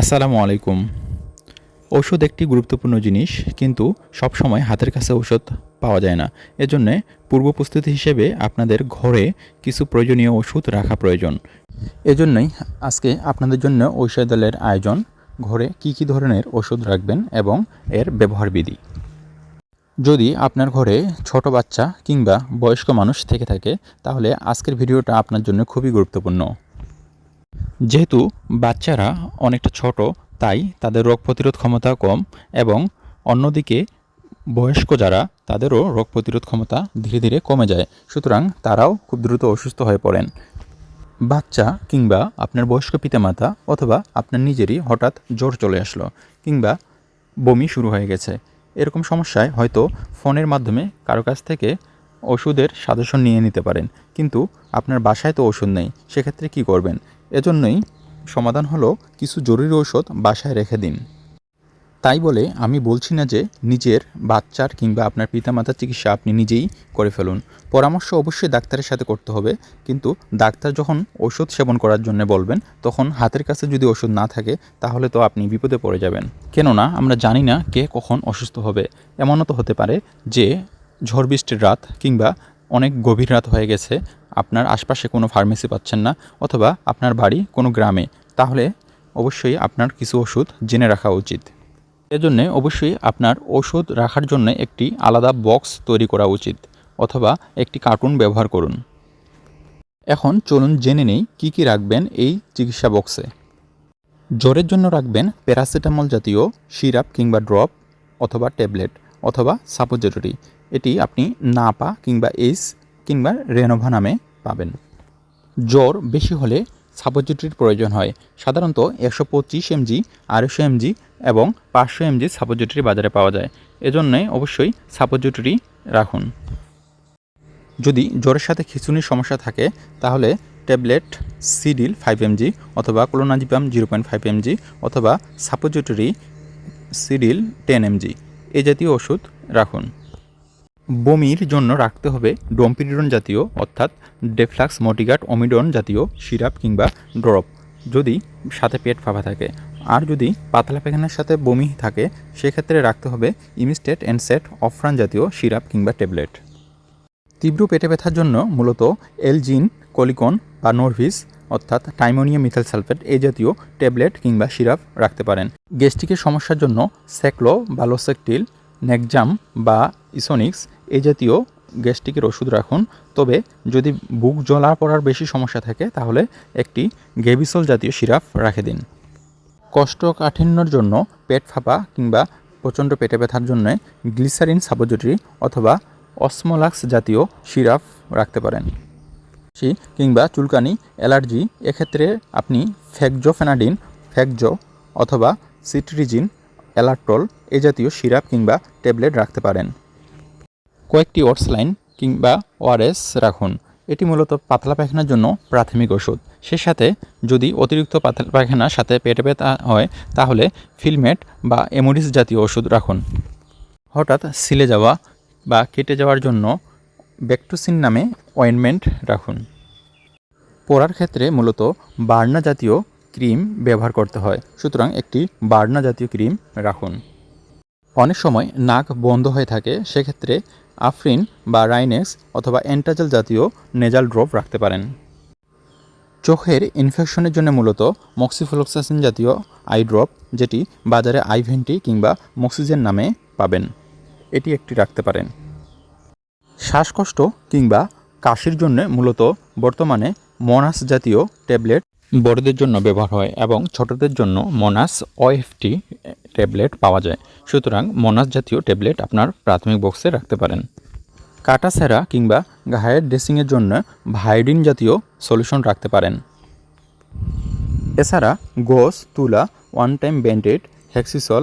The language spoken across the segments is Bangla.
আসসালামু আলাইকুম। ঔষধ একটি গুরুত্বপূর্ণ জিনিস, কিন্তু সবসময় হাতের কাছে ঔষধ পাওয়া যায় না। এজন্য পূর্ব প্রস্তুতি হিসেবে আপনাদের ঘরে কিছু প্রয়োজনীয় ওষুধ রাখা প্রয়োজন। এজন্যই আজকে আপনাদের জন্য ঔষধালয়ের আয়োজন, ঘরে কি কি ধরনের ওষুধ রাখবেন এবং এর ব্যবহার বিধি। যদি আপনার ঘরে ছোট বাচ্চা কিংবা বয়স্ক মানুষ থেকে থাকে, তাহলে আজকের ভিডিওটা আপনার জন্য খুবই গুরুত্বপূর্ণ। যেহেতু বাচ্চারা অনেকটা ছোট, তাই তাদের রোগ প্রতিরোধ ক্ষমতা কম এবং অন্যদিকে বয়স্ক যারা, তাদেরও রোগ প্রতিরোধ ক্ষমতা ধীরে ধীরে কমে যায়। সুতরাং তারাও খুব দ্রুত অসুস্থ হয়ে পড়েন। বাচ্চা কিংবা আপনার বয়স্ক পিতামাতা অথবা আপনার নিজেরই হঠাৎ জ্বর চলে আসলো কিংবা বমি শুরু হয়ে গেছে। এরকম সমস্যায় হয়তো ফোনের মাধ্যমে কারও কাছ থেকে ওষুধের সাজেশন নিয়ে নিতে পারেন। কিন্তু আপনার বাসায় তো ওষুধ নেই, সেক্ষেত্রে কি করবেন? এজন্যই সমাধান হলো কিছু জরুরি ঔষধ বাসায় রেখে দিন। তাই বলে আমি বলছি না যে নিজের বাচ্চার কিংবা আপনার পিতামাতার চিকিৎসা আপনি নিজেই করে ফেলুন। পরামর্শ অবশ্যই ডাক্তারের সাথে করতে হবে, কিন্তু ডাক্তার যখন ওষুধ সেবন করার জন্য বলবেন, তখন হাতের কাছে যদি ওষুধ না থাকে, তাহলে তো আপনি বিপদে পড়ে যাবেন। কেননা আমরা জানি না কে কখন অসুস্থ হবে। এমনও তো হতে পারে যে ঝড় বৃষ্টির রাত কিংবা অনেক গভীর রাত হয়ে গেছে আপনার আশপাশে কোনো ফার্মেসি পাচ্ছেন না অথবা আপনার বাড়ি কোনো গ্রামে, তাহলে অবশ্যই আপনার কিছু ওষুধ জেনে রাখা উচিত। এজন্য অবশ্যই আপনার ওষুধ রাখার জন্য একটি আলাদা বক্স তৈরি করা উচিত অথবা একটি কার্টুন ব্যবহার করুন। এখন চলুন জেনে নেই কী কী রাখবেন এই চিকিৎসা বক্সে জ্বরের জন্য রাখবেন প্যারাসিটামল জাতীয় সিরাপ কিংবা ড্রপ অথবা ট্যাবলেট অথবা সাপোজিটরি এটি আপনি নাপা কিংবা এইস কিংবা রেনোভা নামে পাবেন। জ্বর বেশি হলে সাপোজিটরির প্রয়োজন হয়। সাধারণত একশো পঁচিশ এমজি, আড়াইশো এমজি এবং পাঁচশো এমজি সাপোজিটরি বাজারে পাওয়া যায়। এজন্যে অবশ্যই সাপোজিটরি রাখুন। যদি জ্বরের সাথে খিচুনির সমস্যা থাকে, তাহলে ট্যাবলেট সিডিল ফাইভ এমজি অথবা clonazepam zero point five MG অথবা সাপোজিটরি সিডিল টেন এমজি এই জাতীয় ওষুধ রাখুন। বমির জন্য রাখতে হবে ডোমপিরিডন জাতীয়, অর্থাৎ ডেফ্লাক্স মোটিগাট অমিডন জাতীয় সিরাপ কিংবা ড্রপ, যদি সাথে পেট ফাঁপা থাকে। আর যদি পাতলা পায়খানার সাথে বমি থাকে, সেক্ষেত্রে রাখতে হবে ইমিস্টেট অ্যান্ড সেট অফরান জাতীয় সিরাপ কিংবা ট্যাবলেট। তীব্র পেটে ব্যথার জন্য মূলত এলজিন, কলিকন বা নরভিস, অর্থাৎ টাইমোনিয়াম মিথাইল সালফেট এই জাতীয় ট্যাবলেট কিংবা সিরাপ রাখতে পারেন। গ্যাস্ট্রিকের সমস্যার জন্য স্যাক্লো বা লোসেকটিল নেকজাম বা ইসোনিক্স এই জাতীয় গ্যাস্ট্রিকের ওষুধ রাখুন। তবে যদি বুক জ্বলা পড়ার বেশি সমস্যা থাকে, তাহলে একটি গেবিসল জাতীয় সিরাপ রাখে দিন। কোষ্ঠকাঠিন্যর জন্য পেট ফাঁপা কিংবা প্রচণ্ড পেটে ব্যথার জন্য গ্লিসারিন সাবোজিটরি অথবা অসমোলাক্স জাতীয় সিরাপ রাখতে পারেন। কিংবা চুলকানি, অ্যালার্জি, এক্ষেত্রে আপনি ফ্যাকজোফেনাডিন ফ্যাকজো অথবা সিট্রিজিন অ্যালাট্রল এ জাতীয় সিরাপ কিংবা ট্যাবলেট রাখতে পারেন। কয়েকটি ওটস লাইন কিংবা ওআরএস রাখুন। এটি মূলত পাতলা পায়খানার জন্য প্রাথমিক ওষুধ। সে সাথে যদি অতিরিক্ত পাতলা পায়খানার সাথে পেটে ব্যথা হয়, তাহলে ফিলমেট বা এমোডিস জাতীয় ওষুধ রাখুন। হঠাৎ সিলে যাওয়া বা কেটে যাওয়ার জন্য ব্যাকটুসিন নামে অয়েনমেন্ট রাখুন। পড়ার ক্ষেত্রে মূলত বার্না জাতীয় ক্রিম ব্যবহার করতে হয়। সুতরাং একটি বার্না জাতীয় ক্রিম রাখুন। অনেক সময় নাক বন্ধ হয়ে থাকে, সেক্ষেত্রে আফরিন বা রাইনেক্স অথবা অ্যান্টাজেল জাতীয় নেজাল ড্রপ রাখতে পারেন। চোখের ইনফেকশনের জন্য মূলত মক্সিফ্লোক্সাসিন জাতীয় আই ড্রপ, যেটি বাজারে আইভেন্টি কিংবা মক্সিজেন নামে পাবেন। এটি একটি রাখতে পারেন। শ্বাসকষ্ট কিংবা কাশির জন্য মূলত বর্তমানে মনাস জাতীয় ট্যাবলেট বড়দের জন্য ব্যবহার হয় এবং ছোটদের জন্য মনাস ওএফটি ট্যাবলেট পাওয়া যায়। সুতরাং মনাস জাতীয় ট্যাবলেট আপনার প্রাথমিক বক্সে রাখতে পারেন। কাটা সেরা কিংবা ঘায়ের ড্রেসিংয়ের জন্য ভাইডিন জাতীয় সলিউশন রাখতে পারেন। এছাড়া গোস, তুলা ওয়ান টাইম ব্যান্ডেড হ্যাক্সিসল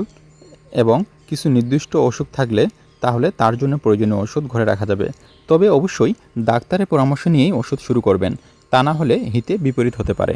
এবং কিছু নির্দিষ্ট ওষুধ থাকলে তাহলে তার জন্য প্রয়োজনীয় ওষুধ ঘরে রাখা যাবে। তবে অবশ্যই ডাক্তারের পরামর্শ নিয়েই ওষুধ শুরু করবেন। তা না হলে হিতে বিপরীত হতে পারে।